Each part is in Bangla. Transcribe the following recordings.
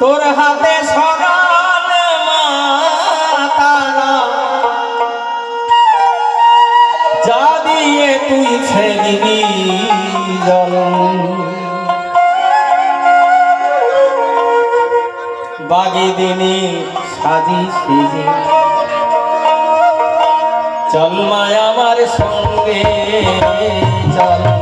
তোর হাতে সরাল যা দিয়ে তুই জল বাগি দিনে সাজি সেজে। চল মায় আমার সঙ্গে চল।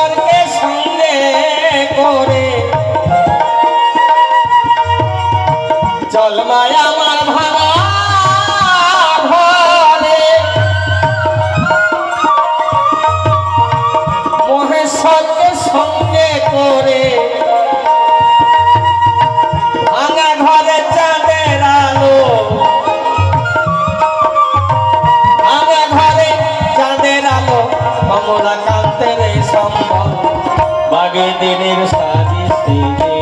লাগে দিনের সাজিশ দিকে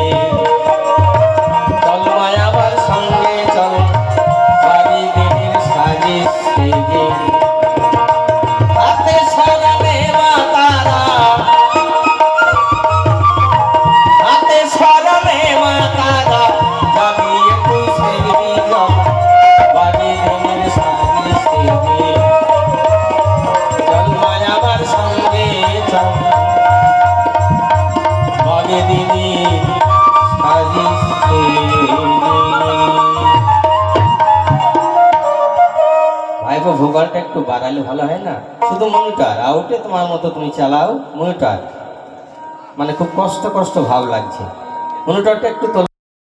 চল মায়াবার সঙ্গে চল বাড়ি দিনের সাজিশ দিকে দেখো ভোগালটা একটু বাড়ালে ভালো হয় না? শুধু মনিটর, আউটে তোমার মতো তুমি চালাও মনিটর। মানে খুব কষ্ট কষ্ট ভাব লাগছে। মনিটরটা একটু